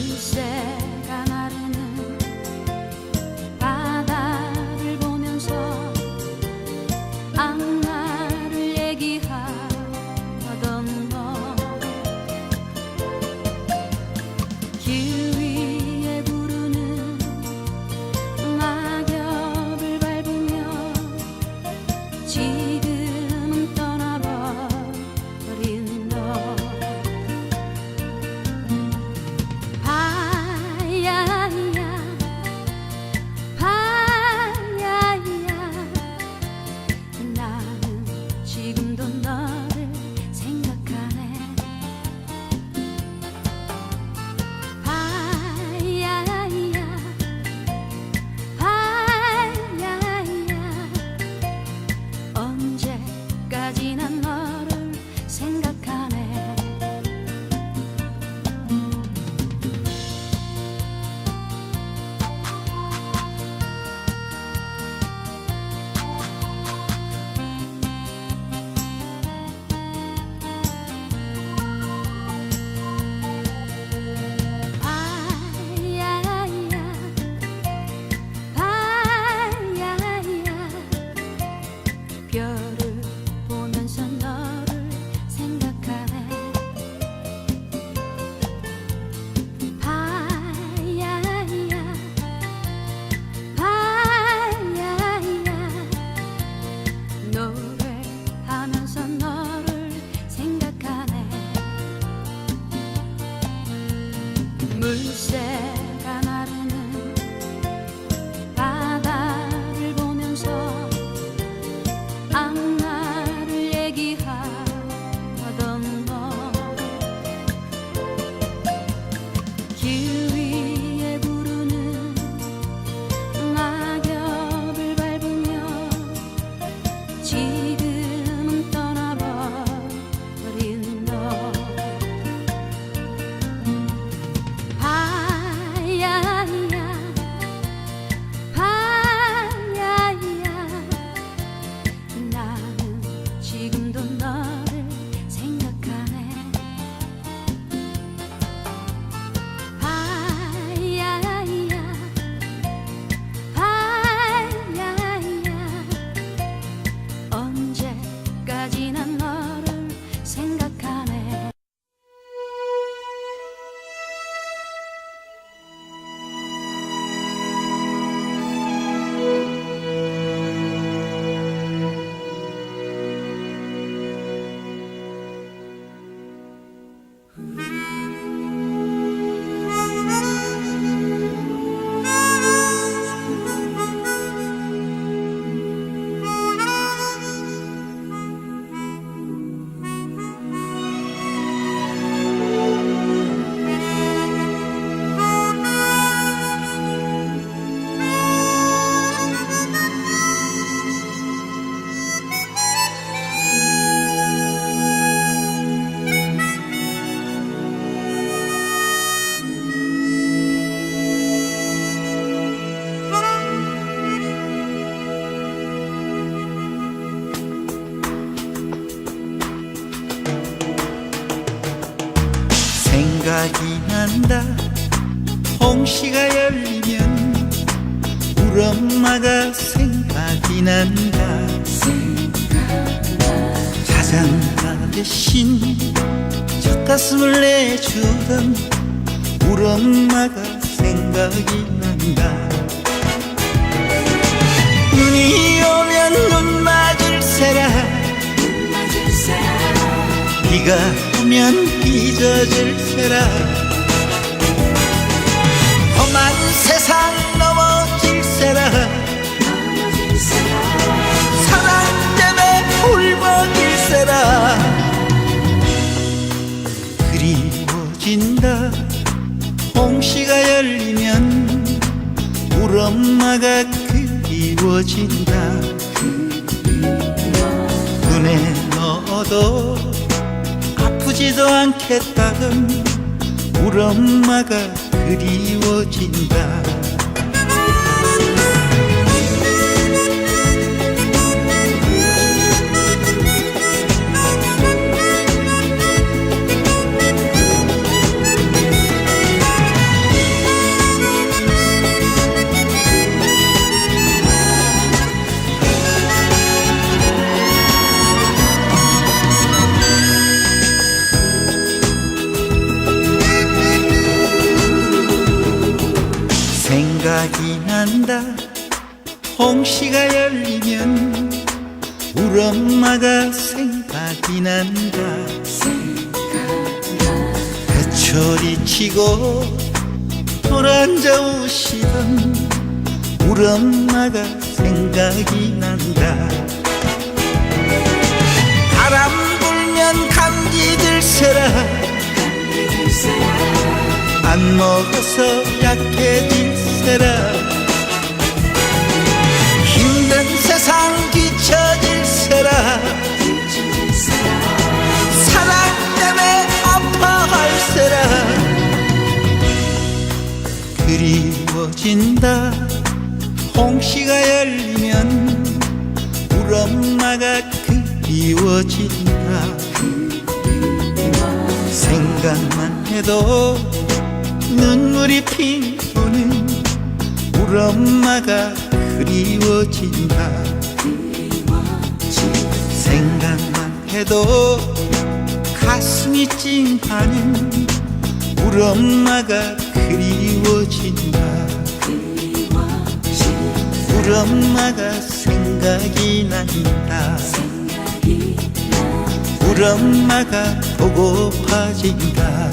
said 물 생각이 난다. 홍시가 열리면 우리 엄마가 생각이 난다. 자장가 대신 젖가슴을 내주던 우리 엄마가 생각이 난다. 눈이 오면 눈 맞을 새라 비가 오면 빚어질 새라. 험한 세상 넘어질 새라. 사랑 때문에 울먹일 새라. 그리워진다. 홍시가 열리면 우리 엄마가 그리워진다. 눈에 넣어도 않겠다던 우리 엄마가 그리워진다 홍시가 열리면 우리 엄마가 생각이 난다. 배철이 치고 돌아앉아 오시던 우리 엄마가 생각이 난다. 바람 불면 감기 들세라. 안 먹어서 약해질세라 홍시가 열리면 우리 엄마가 그리워진다. 생각만 해도 눈물이 피우는 우리 엄마가 그리워진다. 생각만 해도 가슴이 찡하는 우리 엄마가 그리워진다 우리 엄마가 생각이 난다. 우리 엄마가 보고파진다